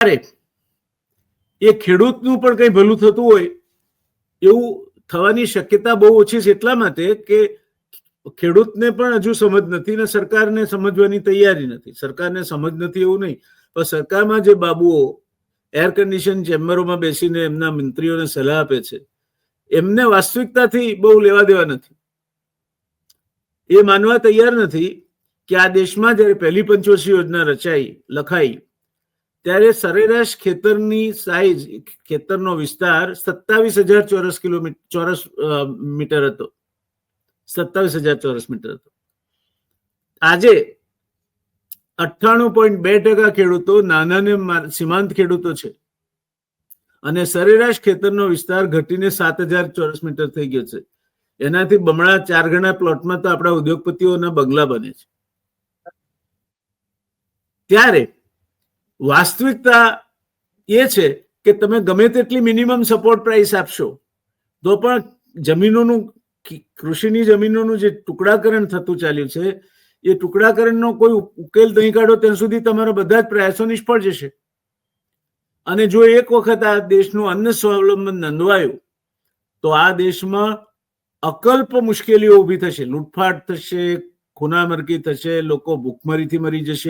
ત્યારે એ ખેડૂતનું પણ કંઈ ભલું થતું હોય એવું થવાની શક્યતા બહુ ઓછી છે એટલા માટે કે ખેડૂતને પણ હજુ સમજ નથી ને સરકારને સમજવાની તૈયારી નથી. સરકારને સમજ નથી એવું નહીં. પણ સરકારમાં જે બાબુઓ એર કન્ડિશન ચેમ્બરોમાં બેસીને એમના મંત્રીઓને સલાહ આપે છે, એમને વાસ્તવિકતાથી બહુ લેવા દેવા નથી. એ માનવા તૈયાર નથી કે આ દેશમાં જ્યારે પહેલી પંચવર્ષીય યોજના રચાઈ, લખાઈ ત્યારે સરેરાશ ખેતરની સાઈઝ ખેતરનો વિસ્તાર સત્તાવીસ હજાર ચોરસ કિલોમીટર ચોરસ મીટર હતો. સત્તાવીસ હજાર ચોરસ મીટર હતો. આજે અઠ્ઠાણું પોઈન્ટ બે ટકા ખેડૂતો નાના સીમાંત ખેડૂતો છે. અને સરેરાશ ખેતરનો વિસ્તાર ઘટીને સાત હજાર ચોરસ મીટર થઈ ગયો છે. એનાથી બમણા ચાર ગણા પ્લોટમાં તો આપણા ઉદ્યોગપતિઓના બંગલા બને છે. ત્યારે વાસ્તવિકતા એ છે કે તમે ગમે તેટલી મિનિમમ સપોર્ટ પ્રાઇસ આપશો, તો પણ જમીનોનું કૃષિની જમીનોનું જે ટુકડાકરણ થતું ચાલ્યું છે, એ ટુકડાકરણનો કોઈ ઉકેલ નહીં કાઢો, ત્યાં સુધી તમારા બધા જ પ્રયાસો નિષ્ફળ જશે. અને જો એક વખત આ દેશનું અન્ન સ્વાવલંબન નોંધવાયું, તો આ દેશમાં અકલ્પ મુશ્કેલીઓ ઊભી થશે. લૂંટફાટ થશે, ખૂનામરકી થશે, લોકો ભૂખમરીથી મરી જશે.